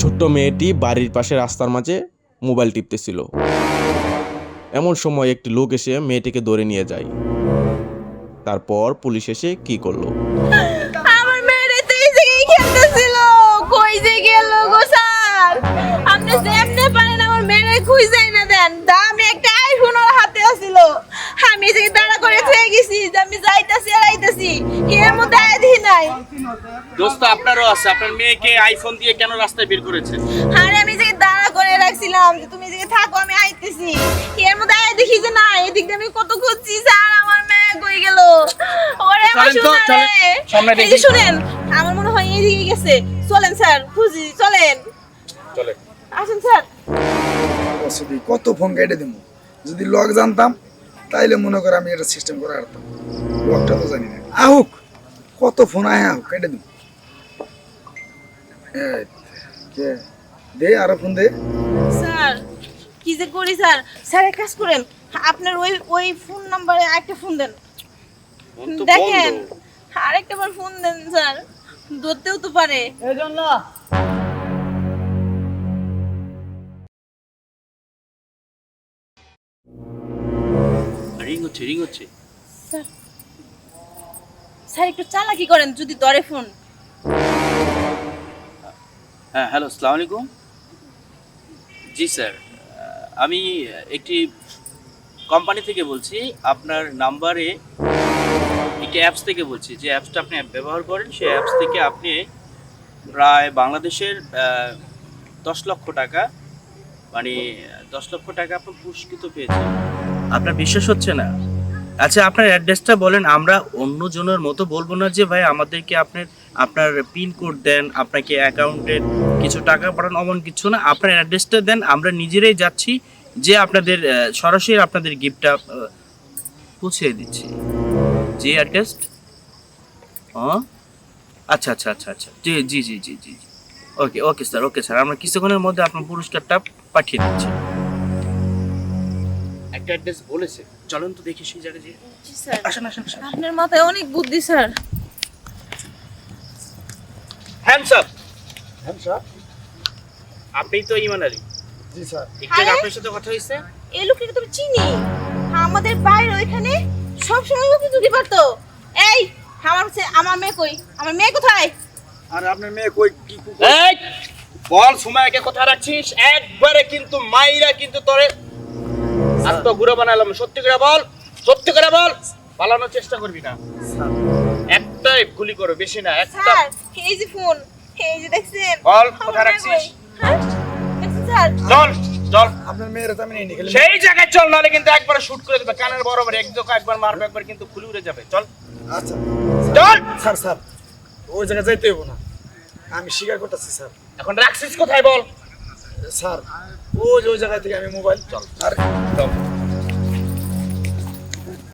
ছোট্ট মেয়েটি বাড়ির পাশে রাস্তার মাঝে মোবাইল টিপতেছিল। এমন সময় একটি লোক এসে মেয়েটিকে ধরে নিয়ে যায়। তারপর পুলিশ এসে কি করল? আমার যে একটা আইফোন হাতে আছিল। আমি জায়গায় দাঁড়া করে থয়ে গেছি আমি যাইতাছি এর মধ্যে নাই? দোস্ত আপনারও আছে। আপনার মেয়েকে আইফোন দিয়ে কেন রাস্তায় বের করেছেন? আরে আমি যে দাঁড়া করে রাখছিলাম যে তুমি যে থাকো আমি আইতেছি। এর মধ্যে আয় দেখি যে না এদিক দিয়ে আমি কত খুঁজছি স্যার আমার মেয়ে কই গেল? ওরে আমার শোনা। সামনে দেখি। শুনেন আমার মনে হয় এদিকে গেছে। চলেন স্যার খুঁজি চলেন। চলে আসুন স্যার। কত ফোন কেটে দেবো যদি লক জানতাম তাইলে মনে করে আমি এটা সিস্টেম করে আরতাম লকটা তো জানি না। আহুক কত ফোন আয় আহুক কেটে কে? দে আরও ফোন দে। স্যার কি যে করি স্যার? স্যার এক কাজ করেন আপনার ওই ওই ফোন নাম্বারে একটা ফোন দেন। দেখেন। আরেকটা বার ফোন দেন স্যার। ধরতেও তো পারে। রিং হচ্ছে রিং হচ্ছে। স্যার একটু চালাকি করেন যদি ধরে ফোন। হ্যাঁ হ্যালো আসসালামু আলাইকুম। জি স্যার আমি একটি কোম্পানি থেকে বলছি আপনার নাম্বারে একটি অ্যাপস থেকে বলছি। যে অ্যাপসটা আপনি ব্যবহার করেন সেই অ্যাপস থেকে আপনি প্রায় বাংলাদেশের দশ লক্ষ টাকা মানে দশ লক্ষ টাকা আপনার পুরস্কৃত পেয়েছেন। আপনার বিশ্বাস হচ্ছে না? আচ্ছা আপনার অ্যাড্রেসটা বলেন, আমরা অন্য জনের মতো বলব না যে, ভাই, আমাদেরকে আপনার আপনার পিন কোড দেন, আপনাকে অ্যাকাউন্টের কিছু টাকা পাঠান, অমন কিছু না। আপনার অ্যাড্রেসটা দেন, আমরা নিজেরাই যাচ্ছি, যে আপনাদের সরাসরি আপনাদের গিফটটা পৌঁছে দিচ্ছি। জি অ্যাড্রেস আচ্ছা আচ্ছা আচ্ছা আচ্ছা। জি জি জি জি জি। ওকে ওকে স্যার ওকে স্যার আমরা কিছুক্ষণের মধ্যে আপনার পুরস্কারটা পাঠিয়ে দিচ্ছি। একটা অ্যাড্রেস বলেছে। চলুন তো দেখি সেই জায়গায় যে আসেন আসেন আসেন। আপনার মাথায় অনেক বুদ্ধি স্যার। হ্যান্ডস আপ আপনি তো ইমান আলী। জি স্যার। একটু আপনার সাথে কথা হয়েছে? এই লোকটাকে তুমি চিনি। আমাদের বাইরে ওইখানে সব সময় ওকে যদি পারতো এই আমার হচ্ছে- আমার মেয়ে কই? আমার মেয়ে কোথায়? আর আপনার মেয়ে কই? কি কুকুর? এই বল সুমায়াকে কথা রাখছিস? একবারে কিন্তু মাইরা কিন্তু তোরে আর তো গুঁড়ো বানালাম। সত্যি করে বল সত্যি করে বল। পালানোর চেষ্টা করবি না। একটাই গুলি করো বেশি না একটা। এই যে ফোন এই যে দেখছেন। বল, কোথায় রাখছিস? হ্যাঁ? চল চল। আপনার মেয়ের তো আমি নেই খেলে সেই জায়গায় চল নাহলে কিন্তু একবারে শুট করে দেবে। কানের বরাবর এক জোকা একবার মারবে একবার কিন্তু খুলে উড়ে যাবে। চল। আচ্ছা। চল! স্যার স্যার ওই জায়গায় যাইতে হইব না। আমি স্বীকার করতেছি স্যার। এখন রাখছিস কোথায় বল? স্যার ওই ওই জায়গা থেকে আমি মোবাইল চল আর